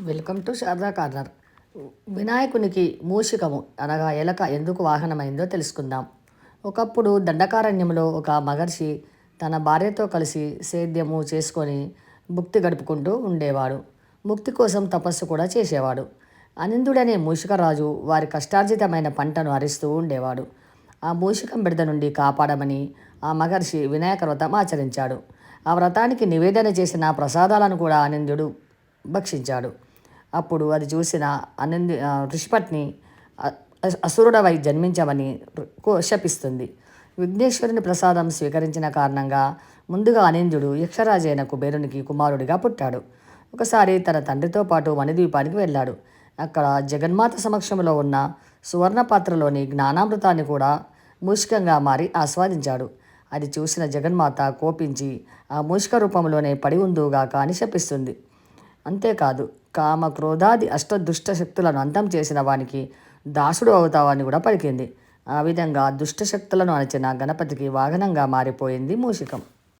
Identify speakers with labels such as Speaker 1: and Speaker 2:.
Speaker 1: Welcome to Sharada corner. వినాయకునికి మూషికము అనగా ఎలక ఎందుకు వాహనమైందో తెలుసుకుందాం. ఒకప్పుడు దండకారణ్యంలో ఒక మహర్షి తన భార్యతో కలిసి సేద్యము చేసుకొని భుక్తి గడుపుకుంటూ ఉండేవాడు. ముక్తి కోసం తపస్సు కూడా చేసేవాడు. అనిందుడనే మూషికరాజు వారి కష్టార్జితమైన పంటను హరిస్తూ ఉండేవాడు. ఆ మూషికం బిడద నుండి కాపాడమని ఆ మహర్షి వినాయక వ్రతం ఆచరించాడు. ఆ వ్రతానికి నివేదన చేసిన ప్రసాదాలను కూడా ఆనందుడు భక్షించాడు. అప్పుడు అది చూసిన అనంది ఋషిపత్ని అసురుడవై జన్మించమని కో- శపిస్తుంది విఘ్నేశ్వరుని ప్రసాదం స్వీకరించిన కారణంగా ముందుగా అనింద్యుడు యక్షరాజైన కుబేరునికి కుమారుడిగా పుట్టాడు. ఒకసారి తన తండ్రితో పాటు వనద్వీపానికి వెళ్ళాడు. అక్కడ జగన్మాత సమక్షంలో ఉన్న సువర్ణ పాత్రలోని జ్ఞానామృతాన్ని కూడా మూషికంగా మారి ఆస్వాదించాడు. అది చూసిన జగన్మాత కోపించి ఆ మూషిక రూపంలోనే పడి ఉందుగాక అని శపిస్తుంది. అంతేకాదు కామ క్రోధాది అష్టదుష్ట శక్తులను అంతం చేసిన వానికి దాసుడు అవుతావని కూడా పలికింది. ఆ విధంగా దుష్ట శక్తులను అణచిన గణపతికి వాహనంగా మారిపోయింది మూషికం.